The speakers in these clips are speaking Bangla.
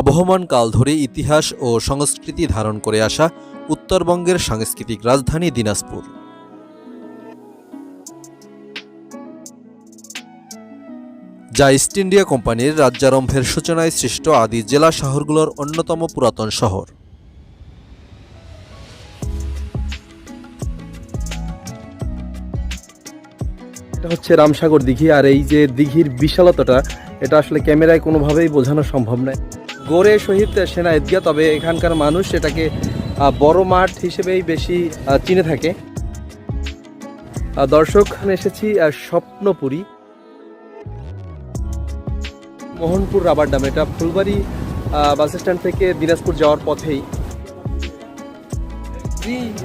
আবহমান কাল ধরে ইতিহাস ও সংস্কৃতি ধারণ করে আসা উত্তরবঙ্গের সাংস্কৃতিক রাজধানী দিনাজপুর। যা ইস্ট ইন্ডিয়া কোম্পানির রাজ্যারম্ভের সূচনায় সৃষ্ট আদি জেলা শহরগুলোর অন্যতম পুরাতন শহর। এটা হচ্ছে রামসাগর দিঘি, আর এই যে দিঘির বিশালতাটা, এটা আসলে ক্যামেরায় কোনোভাবেই বোঝানো সম্ভব নয়। গোরে শহীদ সেনা ঈদগাহ তবে এখানকার মানুষ এটাকে বড় মাঠ হিসেবেই বেশি আহ, চিনে থাকে। দর্শক এসেছি স্বপ্নপুরী। মোহনপুর রাবার ড্যাম এটা ফুলবাড়ি আহ, বাস স্ট্যান্ড থেকে দিনাজপুর যাওয়ার পথেই।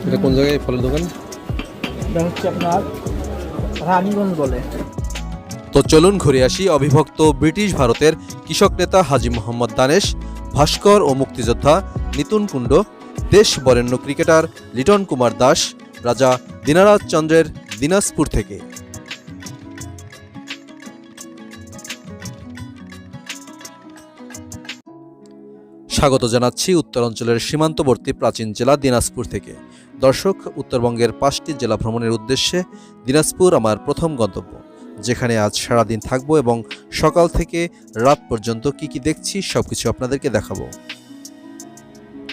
এটা কোন জায়গায় ফলের দোকান? এটা হচ্ছে আপনার রানীগঞ্জ বলে। তো চলুন ঘুরে আসি অবিভক্ত ব্রিটিশ ভারতের কৃষক নেতা হাজি মোহাম্মদ দানেশ, ভাস্কর ও মুক্তিযোদ্ধা নিতুন কুণ্ড, দেশ বরেণ্য ক্রিকেটার লিটন কুমার দাস, রাজা দিনারাজ চন্দ্রের দিনাজপুর থেকে। স্বাগত জানাচ্ছি উত্তরাঞ্চলের সীমান্তবর্তী প্রাচীন জেলা দিনাজপুর থেকে। দর্শক, উত্তরবঙ্গের পাঁচটি জেলা ভ্রমণের উদ্দেশ্যে দিনাজপুর আমার প্রথম গন্তব্য। যেখানে আজ সারাদিন থাকব এবং সকাল থেকে রাত পর্যন্ত কি কি দেখছি সবকিছু আপনাদেরকে দেখাবো।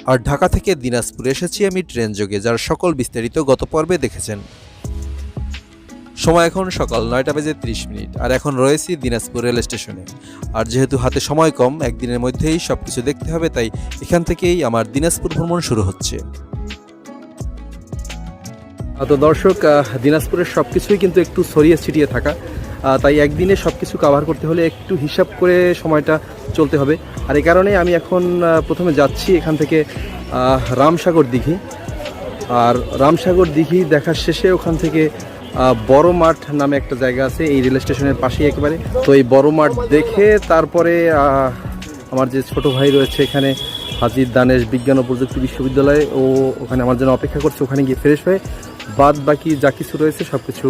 আর ঢাকা থেকে দিনাজপুরে এসেছি আমি ট্রেন যোগে, যার সকল বিস্তারিত গত পর্বে দেখেছেন। সময় এখন সকাল নয়টা বেজে ত্রিশ মিনিট, আর এখন রয়েছি দিনাজপুর রেল স্টেশনে। আর যেহেতু হাতে সময় কম, একদিনের মধ্যেই সবকিছু দেখতে হবে, তাই এখান থেকেই আমার দিনাজপুর ভ্রমণ শুরু হচ্ছে। তো দর্শক দিনাজপুরের সব কিছুই কিন্তু একটু ছড়িয়ে ছিটিয়ে থাকা। তাই একদিনে সব কিছু কাভার করতে হলে একটু হিসাব করে সময়টা চলতে হবে। আর এই কারণে আমি এখন প্রথমে যাচ্ছি এখান থেকে রামসাগর দিঘি। আর রামসাগর দিঘি দেখার শেষে ওখান থেকে বড় মাঠ নামে একটা জায়গা আছে, এই রেল স্টেশনের পাশেই একেবারে। তো এই বড় মাঠ দেখে তারপরে আমার যে ছোট ভাই রয়েছে এখানে, হাজির দানেশ বিজ্ঞান ও প্রযুক্তি বিশ্ববিদ্যালয়ে, ও ওখানে আমার জন্য অপেক্ষা করছে। ওখানে গিয়ে ফ্রেশ হয়ে বাদ বাকি যা কিছু রয়েছে সব কিছু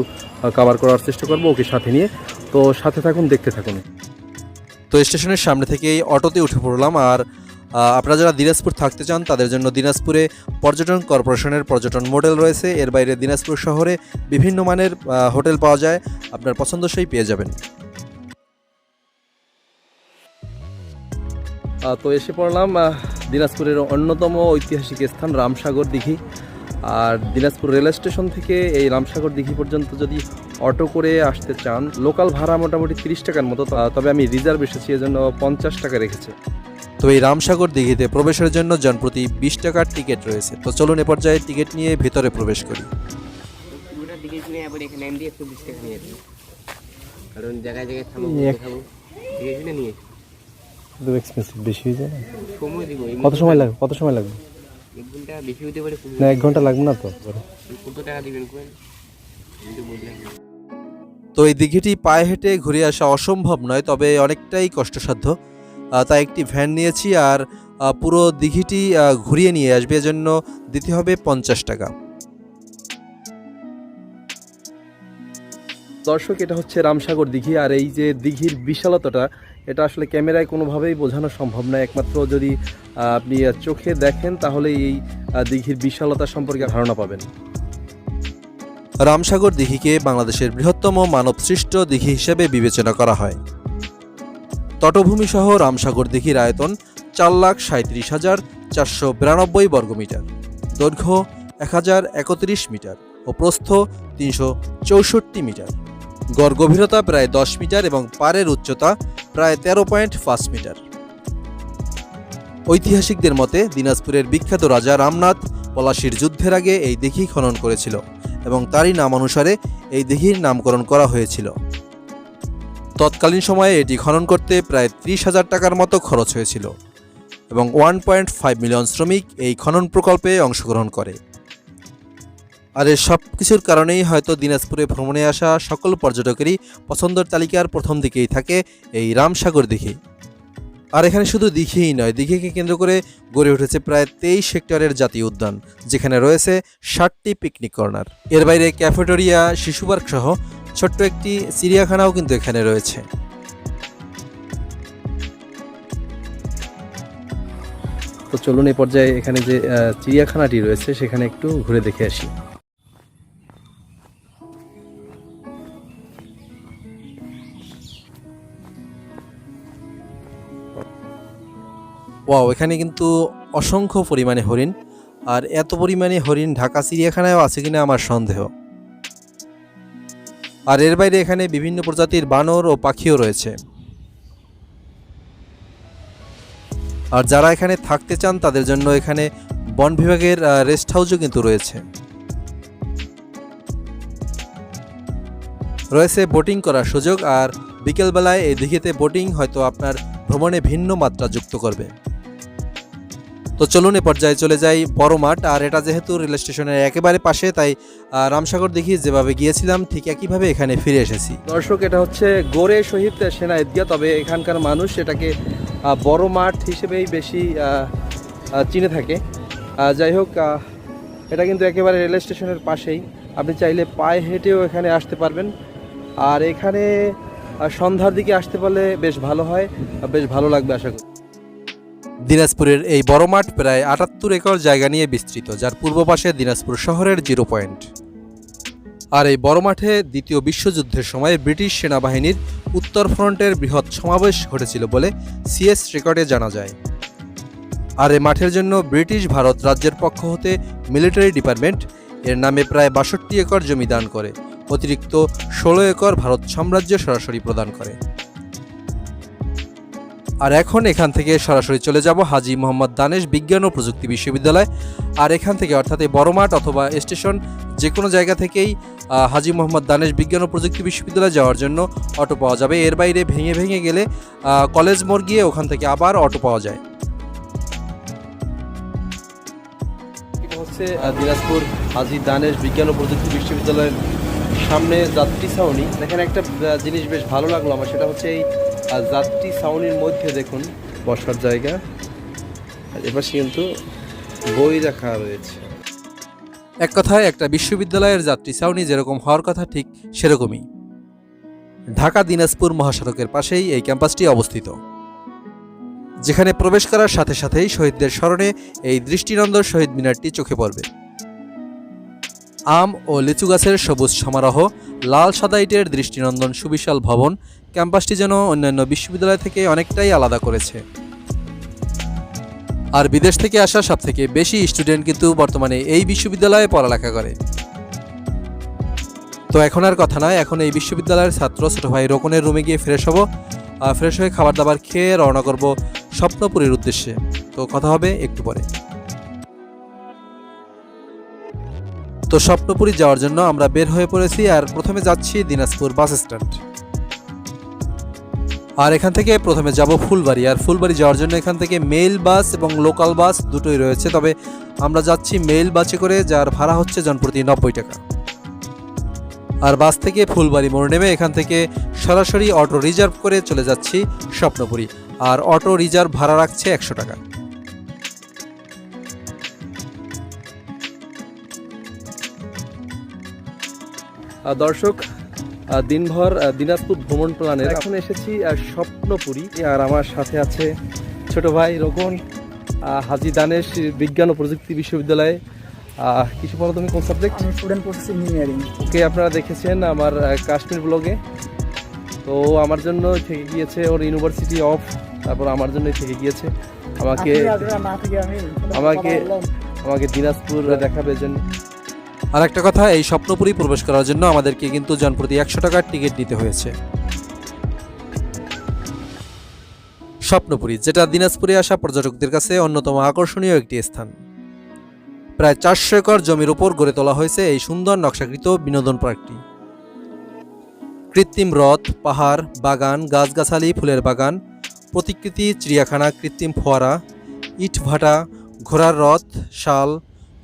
কাভার করার চেষ্টা করব ওকে সাথে নিয়ে। তো সাথে থাকুন দেখতে থাকুন। তো স্টেশনের সামনে থেকেই অটোতে উঠে পড়লাম আর আপনারা যারা দিনাজপুর থাকতে চান তাদের জন্য দিনাজপুরে পর্যটন কর্পোরেশনের পর্যটন মডেল রয়েছে। এর বাইরে দিনাজপুর শহরে বিভিন্ন মানের হোটেল পাওয়া যায়। আপনার পছন্দসই পেয়ে যাবেন। তো এসে পড়লাম দিনাজপুরের অন্যতম ঐতিহাসিক স্থান রামসাগর দিঘি। আর দিনাজপুর রেল স্টেশন থেকে এই রামসাগর দিঘি পর্যন্ত যদি অটো করে আসতে চান লোকাল ভাড়া মোটামুটি তিরিশ টাকার মতো তা- তবে আমি রিজার্ভ এসেছি এজন্য পঞ্চাশ টাকা রেখেছে। তো এই রামসাগর দিঘিতে প্রবেশের জন্য জনপ্রতি বিশ টাকার টিকিট রয়েছে। তো চলুন এ পর্যায়ে টিকিট নিয়ে ভেতরে প্রবেশ করি। কারণ জায়গায় জায়গায় থামো এক- দেখাবো দিকে শুনে নিয়ে। এক্সপেন্সিভ বেশি হয়ে যায় কত সময় লাগবে? কত সময় লাগবে? এক ঘণ্টা বেশি হতে পারে না এক ঘণ্টা লাগবে না তো? কত টাকা দিবেন এই দিঘিটি পায়ে হেঁটে ঘুরে আসা অসম্ভব নয় তবে অনেকটাই কষ্টসাধ্য। তাই একটি ভ্যান নিয়েছি আর পুরো দিঘিটি ঘুরিয়ে নিয়ে আসবে। এজন্য দিতে হবে পঞ্চাশ টাকা। দর্শক এটা হচ্ছে রামসাগর দিঘি আর এই যে দিঘির বিশালতাটা এটা আসলে ক্যামেরায় কোনোভাবেই বোঝানো সম্ভব নয়। একমাত্র যদি আপনি চোখে দেখেন তাহলে এই দিঘির বিশালতা সম্পর্কে ধারণা পাবেন। রামসাগর দিঘিকে বাংলাদেশের বৃহত্তম মানবসৃষ্ট দিঘি হিসেবে বিবেচনা করা হয়। তটভূমি সহ রামসাগর দিঘির আয়তন চার লাখ সাঁত্রিশ হাজার চারশো বিরানব্বই বর্গমিটার দৈর্ঘ্য এক হাজার একত্রিশ মিটার ও প্রস্থ তিনশো চৌষট্টি মিটার। গড় গভীরতা প্রায় দশ মিটার এবং পাড়ের উচ্চতা প্রায় তেরো পয়েন্ট পাঁচ মিটার। ঐতিহাসিকদের মতে দিনাজপুরের বিখ্যাত রাজা রামনাথ পলাশির যুদ্ধের আগে এই দিঘি খনন করেছিল এবং তারই নাম অনুসারে এই দিঘির নামকরণ করা হয়েছিল। তৎকালীন সময়ে এটি খনন করতে প্রায় ত্রিশ হাজার টাকার মতো খরচ হয়েছিল এবং ওয়ান পয়েন্ট ফাইভ মিলিয়ন শ্রমিক এই খনন প্রকল্পে অংশগ্রহণ করে। আর এর সব কিছুর কারণেই হয়তো দিনাজপুরে ভ্রমণে আসা সকল পর্যটকেরই পছন্দের তালিকার প্রথম দিকেই থাকে এই রামসাগর দিঘি। আর এখানে শুধু দিঘিই নয়, দিঘিকে কেন্দ্র করে গড়ে উঠেছে প্রায় তেইশ হেক্টরের জাতীয় উদ্যান, যেখানে রয়েছে ষাটটি পিকনিক কর্নার এর বাইরে ক্যাফেটোরিয়া শিশু পার্ক সহ ছোট্ট একটি চিড়িয়াখানাও কিন্তু এখানে রয়েছে। তো চলুন এই পর্যায়ে এখানে যে চিড়িয়াখানাটি রয়েছে, সেখানে একটু ঘুরে দেখে আসি। ওয়াও, এখানে কিন্তু অসংখ্য পরিমাণে হরিণ। আর এত পরিমাণে হরিণ ঢাকা, চিড়িয়াখানায়ও আছে কিনা আমার সন্দেহ। আর এর বাইরে এখানে বিভিন্ন প্রজাতির বানর ও পাখিও রয়েছে। আর যারা এখানে থাকতে চান, তাদের জন্য এখানে বন বিভাগের রেস্ট হাউসও কিন্তু রয়েছে। রয়েছে বোটিং করার সুযোগ, আর বিকেলবেলায় এই দিঘিতে বোটিং হয়তো আপনার ভ্রমণে ভিন্ন মাত্রা যুক্ত করবে। তো চলুন এ পর্যায়ে চলে যাই বড় মাঠ আর এটা যেহেতু রেল স্টেশনের একেবারে পাশে, তাই রামসাগর দেখি যেভাবে গিয়েছিলাম, ঠিক একইভাবে এখানে ফিরে এসেছি। দর্শক, এটা হচ্ছে গোরে শহীদ সেনা ঈদগাহ তবে এখানকার মানুষ এটাকে বড় মাঠ হিসেবেই বেশি চিনে থাকে। যাই হোক এটা কিন্তু একেবারে রেল স্টেশনের পাশেই। আপনি চাইলে পায়ে হেঁটেও এখানে আসতে পারবেন। আর এখানে সন্ধ্যার দিকে আসতে পারলে বেশ ভালো হয় বেশ ভালো লাগবে আশা করি। দিনাজপুরের এই বড় মাঠ প্রায় আটাত্তর একর জায়গা নিয়ে বিস্তৃত, যার পূর্ব পাশে দিনাজপুর শহরের জিরো পয়েন্ট। আর এই বড় মাঠে দ্বিতীয় বিশ্বযুদ্ধের সময় ব্রিটিশ সেনাবাহিনীর উত্তর ফ্রন্টের বৃহৎ সমাবেশ ঘটেছিল বলে সিএস রেকর্ডে জানা যায়। আর এই মাঠের জন্য ব্রিটিশ ভারত রাজ্যের পক্ষ হতে মিলিটারি ডিপার্টমেন্ট এর নামে প্রায় বাষট্টি একর জমি দান করে। অতিরিক্ত ষোলো একর ভারত সাম্রাজ্য সরাসরি প্রদান করে। আর এখন এখান থেকে সরাসরি চলে যাব হাজি মোহাম্মদ দানেশ বিজ্ঞান ও প্রযুক্তি বিশ্ববিদ্যালয়। আর এখান থেকে অর্থাৎ এই বড় মাঠ অথবা স্টেশন যে কোনো জায়গা থেকেই হাজি মোহাম্মদ দানেশ বিজ্ঞান ও প্রযুক্তি বিশ্ববিদ্যালয় যাওয়ার জন্য অটো পাওয়া যাবে। এর বাইরে ভেঙে ভেঙে গেলে কলেজ মোড় গিয়ে ওখান থেকে আবার অটো পাওয়া যায়। হচ্ছে দিনাজপুর হাজি দানেশ বিজ্ঞান ও প্রযুক্তি বিশ্ববিদ্যালয়ের সামনে যাত্রী ছাউনি। দেখেন একটা জিনিস বেশ ভালো লাগল আমার, সেটা হচ্ছে এই যাত্রী ছাউনির মধ্যে দেখুন বসার জায়গা। আর এপাশে কিন্তু বই রাখা রয়েছে। এক কথায় একটা বিশ্ববিদ্যালয়ের যাত্রী ছাউনি যেরকম হওয়ার কথা, ঠিক সেরকমই। ঢাকা, দিনাজপুর মহাসড়কের পাশেই এই ক্যাম্পাসটি অবস্থিত। যেখানে প্রবেশ করার সাথে সাথেই শহীদদের স্মরণে এই দৃষ্টিনন্দন শহীদ মিনারটি চোখে পড়বে। আম ও লিচু গাছের সবুজ সমারোহ, লাল সাদা ইটের দৃষ্টিনন্দন সুবিশাল ভবন, ক্যাম্পাসটি যেন অন্যান্য বিশ্ববিদ্যালয় থেকে অনেকটাই আলাদা করেছে। আর বিদেশ থেকে আসা সব থেকে বেশি স্টুডেন্ট কিন্তু বর্তমানে এই বিশ্ববিদ্যালয়ে পড়ালেখা করে। তো এখন আর কথা নয়, এখন এই বিশ্ববিদ্যালয়ের ছাত্র ছোট ভাই রোকনের রুমে গিয়ে ফ্রেশ হব, আর ফ্রেশ হয়ে খাবার দাবার খেয়ে রওনা করব স্বপ্নপুরীর উদ্দেশ্যে। তো কথা হবে একটু পরে। তো স্বপ্নপুরী যাওয়ার জন্য আমরা বের হয়ে পড়েছি আর প্রথমে যাচ্ছি দিনাজপুর বাস স্ট্যান্ড। আর এখান থেকে প্রথমে যাব ফুলবাড়ি, আর ফুলবাড়ি যাওয়ার জন্য এখান থেকে মেইল বাস এবং লোকাল বাস দুটোই রয়েছে। তবে আমরা যাচ্ছি মেইল বাসে করে, যার ভাড়া হচ্ছে জনপ্রতি নব্বই টাকা। আর বাস থেকে ফুলবাড়ি মোড় নেমে এখান থেকে সরাসরি অটো রিজার্ভ করে চলে যাচ্ছি স্বপ্নপুরী। আর অটো রিজার্ভ ভাড়া রাখছে একশো টাকা। দর্শক দিনভর দিনাজপুর ভ্রমণ প্ল্যানের এখন এসেছি স্বপ্নপুরী। আর আমার সাথে আছে ছোট ভাই রোকন হাজি দানেশ বিজ্ঞান ও প্রযুক্তি বিশ্ববিদ্যালয়ে। কিছু বলো তুমি কোন সাবজেক্ট আমি স্টুডেন্ট প্রসেস ইঞ্জিনিয়ারিং ওকে আপনারা দেখেছেন আমার কাশ্মীর ব্লগে তো আমার জন্য থেকে গিয়েছে ওর ইউনিভার্সিটি অফ তারপর আমার জন্যই থেকে গিয়েছে। আমাকে আমাকে- আমাকে দিনাজপুর দেখাবে জন্য আর একটা কথা, এই স্বপ্নপুরী প্রবেশ করার জন্য আমাদেরকে কিন্তু জনপ্রতি একশো টাকার টিকিট নিতে হয়েছে। স্বপ্নপুরী, যেটা দিনাজপুরে আসা পর্যটকদের কাছে অন্যতম আকর্ষণীয় একটি স্থান। প্রায় চারশো একর জমির উপর গড়ে তোলা হয়েছে এই সুন্দর নকশাকৃত বিনোদন পার্কটি। কৃত্রিম হ্রদ, পাহাড়, বাগান, গাছগাছালি, ফুলের বাগান, প্রতিকৃতি, চিড়িয়াখানা, কৃত্রিম ফোয়ারা, ইটভাটা, ঘোড়ার রথ শাল,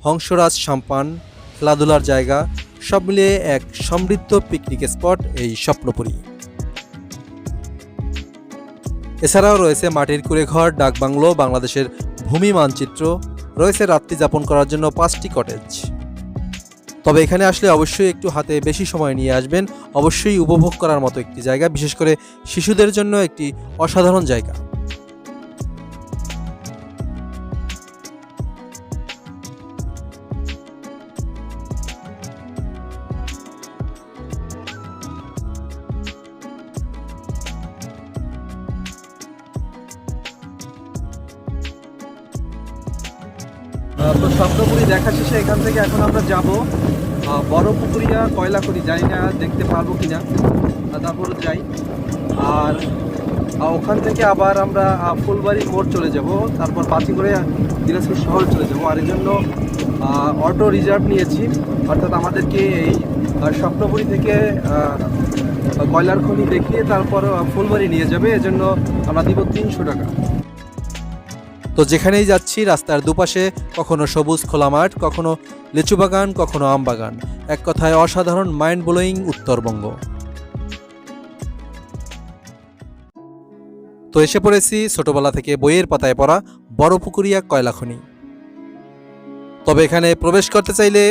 হংসরাজ সাম্পান খেলাধুলার জায়গা, সব মিলিয়ে এক সমৃদ্ধ পিকনিক স্পট এই স্বপ্নপুরী। এছাড়াও রয়েছে মাটির কুড়ে ঘর ডাকবাংলো বাংলাদেশের ভূমি মানচিত্র, রয়েছে রাত্রি যাপন করার জন্য পাঁচটি কটেজ তবে এখানে আসলে অবশ্যই একটু হাতে বেশি সময় নিয়ে আসবেন, অবশ্যই উপভোগ করার মতো একটি জায়গা, বিশেষ করে শিশুদের জন্য একটি অসাধারণ জায়গা। বড় পুকুরিয়া কয়লাখড়ি জানি না, দেখতে পারব কি না তারপরে যাই। আর ওখান থেকে আবার আমরা ফুলবাড়ি মোড় চলে যাব। তারপর বাতি করে দিনাজপুর শহর চলে যাব। আর এই জন্য অটো রিজার্ভ নিয়েছি। অর্থাৎ আমাদেরকে এই স্বপ্নপুরি থেকে কয়লার খনি দেখিয়ে তারপর ফুলবাড়ি নিয়ে যাবে। এজন্য আমরা দিব তিনশো টাকা। তো যেখানেই যাচ্ছি, রাস্তার দুপাশে কখনো সবুজ খোলা মাঠ, কখনো লিচু বাগান, কখনো আম বাগান। এক কথায় অসাধারণ মাইন্ড ব্লোয়িং উত্তরবঙ্গ। তো এসে পড়েছি ছোটবেলা থেকে বইয়ের পাতায় পড়া বড় পুকুরিয়া কয়লা খনি তবে এখানে প্রবেশ করতে চাইলে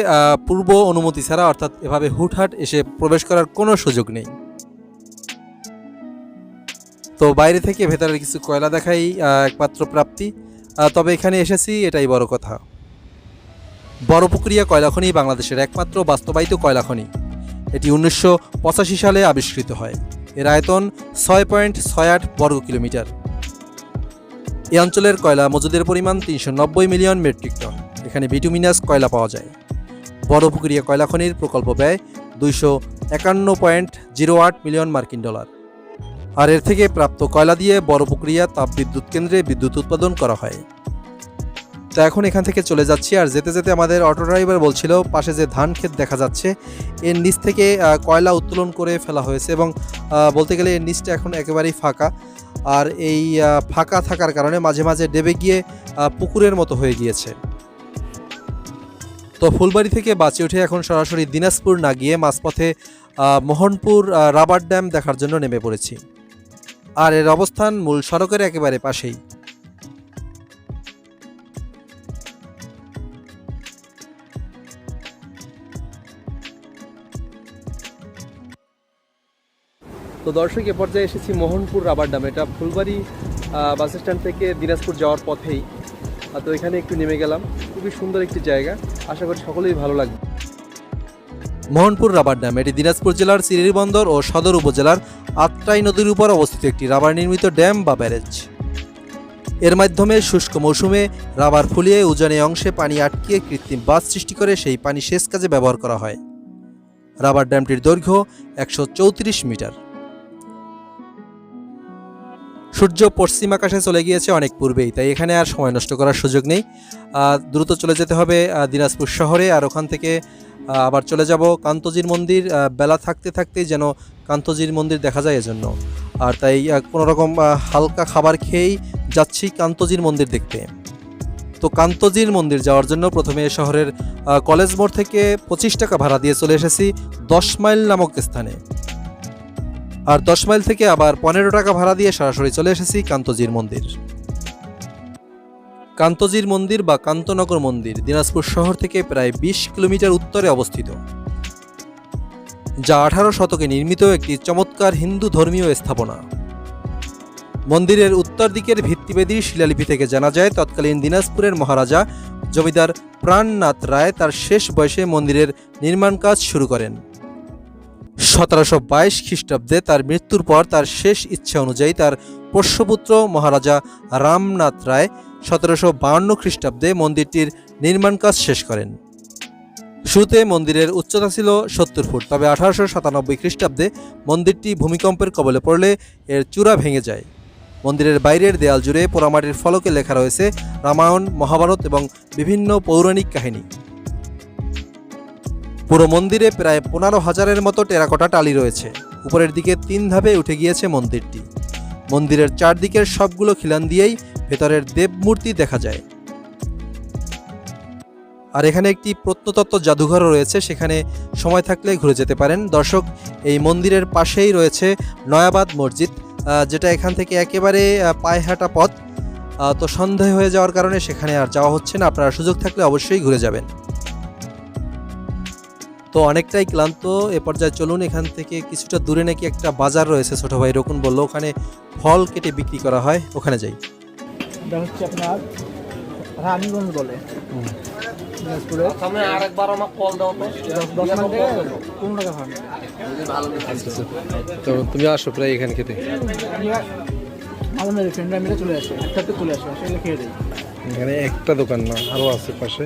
পূর্ব অনুমতি ছাড়া, অর্থাৎ এভাবে হুটহাট এসে প্রবেশ করার কোনো সুযোগ নেই। তো বাইরে থেকে ভেতরের কিছু কয়লা দেখাই একমাত্র প্রাপ্তি। তবে এখানে এসেছি, এটাই বড় কথা। বড় পুকুরিয়া কয়লা খনি বাংলাদেশের একমাত্র বাস্তবায়িত কয়লা খনি এটি উনিশশো পঁচাশি সালে আবিষ্কৃত হয়। এর আয়তন ছয় পয়েন্ট ছয় আট বর্গ কিলোমিটার। এই অঞ্চলের কয়লা মজুদের পরিমাণ তিনশো নব্বই মিলিয়ন মেট্রিক টন। এখানে বিটুমিনাস কয়লা পাওয়া যায়। বড় পুকুরিয়া কয়লা খনির প্রকল্প ব্যয় দুইশো একান্ন পয়েন্ট জিরো আট মিলিয়ন মার্কিন ডলার। আর এর থেকে প্রাপ্ত কয়লা দিয়ে বড় পুকুরিয়া তাপবিদ্যুৎ কেন্দ্রে বিদ্যুৎ উৎপাদন করা হয়। তো এখন এখান থেকে চলে যাচ্ছি, আর যেতে যেতে আমাদের অটো ড্রাইভার বলছিল, পাশে যে ধান ক্ষেত দেখা যাচ্ছে, এর নিচ থেকে কয়লা উত্তোলন করে ফেলা হয়েছে এবং বলতে গেলে এর নিচটা এখন একেবারেই ফাঁকা। আর এই ফাঁকা থাকার কারণে মাঝে মাঝে ডেবে গিয়ে পুকুরের মতো হয়ে গিয়েছে। তো ফুলবাড়ি থেকে বাঁচে উঠে এখন সরাসরি দিনাজপুর না গিয়ে মাঝপথে মোহনপুর রাবার ড্যাম দেখার জন্য নেমে পড়েছি। আর এর অবস্থান মূল সড়কের একেবারে পাশেই। তো দর্শক এ পর্যায়ে এসেছি মোহনপুর রাবার ড্যাম এটা ফুলবাড়ি বাস স্ট্যান্ড থেকে দিনাজপুর যাওয়ার পথেই। তো এখানে একটু নেমে গেলাম। খুবই সুন্দর একটি জায়গা। আশা করি সকলেই ভালো লাগবে। মোহনপুর রাবার ড্যাম এটি দিনাজপুর জেলার সিরিরি বন্দর ও সদর উপজেলার আত্রাই নদীর উপর অবস্থিত একটি রাবার নির্মিত ড্যাম বা ব্যারেজ। এর মাধ্যমে শুষ্ক মৌসুমে রাবার ফুলিয়ে উজানে অংশে পানি আটকিয়ে কৃত্রিম বাঁধ সৃষ্টি করে সেই পানি সেচ কাজে ব্যবহার করা হয়। রাবার ড্যামটির দৈর্ঘ্য একশো চৌত্রিশ মিটার। সূর্য পশ্চিম আকাশে চলে গিয়েছে অনেক পূর্বেই, তাই এখানে আর সময় নষ্ট করার সুযোগ নেই। দ্রুত চলে যেতে হবে দিনাজপুর শহরে, আর ওখান থেকে আবার চলে যাব কান্তজির মন্দির বেলা থাকতে থাকতেই যেন কান্তজির মন্দির দেখা যায় এজন্য। আর তাই কোনো রকম হালকা খাবার খেয়েই যাচ্ছি কান্তজির মন্দির দেখতে। তো কান্তজির মন্দির যাওয়ার জন্য প্রথমে শহরের কলেজ মোড় থেকে পঁচিশ টাকা ভাড়া দিয়ে চলে এসেছি দশ মাইল নামক স্থানে। আর দশ মাইল থেকে আবার পনেরো টাকা ভাড়া দিয়ে সরাসরি চলে এসেছি কান্তজির মন্দির। কান্তজির মন্দির বা কান্তনগর মন্দির দিনাজপুর শহর থেকে প্রায় বিশ কিলোমিটার উত্তরে অবস্থিত। যা আঠারো শতকে নির্মিত একটি চমৎকার হিন্দু ধর্মীয় স্থাপনা। মন্দিরের উত্তর দিকের ভিত্তিবেদীর শিলালিপি থেকে জানা যায়, তৎকালীন দিনাজপুরের মহারাজা জমিদার প্রাণনাথ রায় তার শেষ বয়সে মন্দিরের নির্মাণ কাজ শুরু করেন। সতেরোশো বাইশ খ্রিস্টাব্দে তার মৃত্যুর পর তার শেষ ইচ্ছা অনুযায়ী তার পোষ্যপুত্র মহারাজা রামনাথ রায় সতেরোশো বাহান্ন খ্রিস্টাব্দে মন্দিরটির নির্মাণ কাজ শেষ করেন। শুরুতে মন্দিরের উচ্চতা ছিল সত্তর ফুট, তবে আঠারোশো সাতানব্বই খ্রিস্টাব্দে মন্দিরটি ভূমিকম্পের কবলে পড়লে এর চূড়া ভেঙে যায়। মন্দিরের বাইরের দেয়াল জুড়ে পোড়ামাটির ফলকে লেখা রয়েছে রামায়ণ, মহাভারত এবং বিভিন্ন পৌরাণিক কাহিনী। পুরো মন্দিরে প্রায় পনেরো হাজারের মতো টেরাকোটা টালি রয়েছে। উপরের দিকে তিন ধাপে উঠে গিয়েছে মন্দিরটি। মন্দিরের চারদিকের সবগুলো খিলান দিয়েই ভেতরের দেবমূর্তি দেখা যায়। আর এখানে একটি প্রত্নতত্ত্ব জাদুঘরও রয়েছে, সেখানে সময় থাকলে ঘুরে যেতে পারেন। দর্শক, এই মন্দিরের পাশেই রয়েছে নয়াবাদ মসজিদ যেটা এখান থেকে একেবারে পায়ে হাঁটা পথ। তো সন্দেহ হয়ে যাওয়ার কারণে সেখানে আর যাওয়া হচ্ছে না। আপনারা সুযোগ থাকলে অবশ্যই ঘুরে যাবেন। তো অনেকটাই ক্লান্ত। এ পর্যায়ে চলুন এখান থেকে কিছুটা দূরে নাকি একটা বাজার রয়েছে ছোট ভাই রকুন বলল ওখানে ফল কেটে বিক্রি করা হয় ওখানে যাই। এটা হচ্ছে আপনার রানীগঞ্জ বলে। কল দাও তো। তুমি আসো প্রায় এখানে খেতে ফ্রেন্ডরা মিলে চলে আসি একটা চলে আসি আসলে খেয়ে এখানে একটা দোকান না আরও আছে পাশে।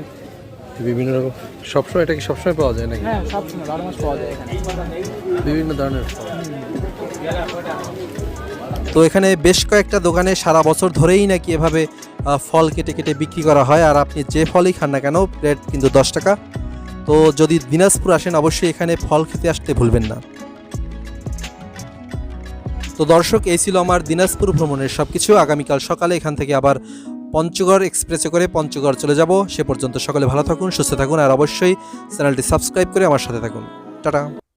বিভিন্ন রকম সবসময় এটা কি সবসময় পাওয়া যায় নাকি? হ্যাঁ সব বারো মাস পাওয়া যায় এখানে। বিভিন্ন ধরনের। তো এখানে বেশ কয়েকটা দোকানে সারা বছর ধরেই নাকি এভাবে আহ, ফল কেটে কেটে বিক্রি করা হয় আর আপনি যে ফলই খান না কেন প্লেট কিন্তু দশ টাকা। তো যদি দিনাজপুর আসেন অবশ্যই এখানে ফল খেতে আসতে ভুলবেন না। তো দর্শক এই ছিল আমার দিনাজপুর ভ্রমণের সব কিছু আগামীকাল সকালে এখান থেকে আবার পঞ্চগড় এক্সপ্রেসে করে পঞ্চগড় চলে যাব। সে পর্যন্ত সকলে ভালো থাকুন, সুস্থ থাকুন, আর অবশ্যই চ্যানেলটি সাবস্ক্রাইব করে আমার সাথে থাকুন। টাটা।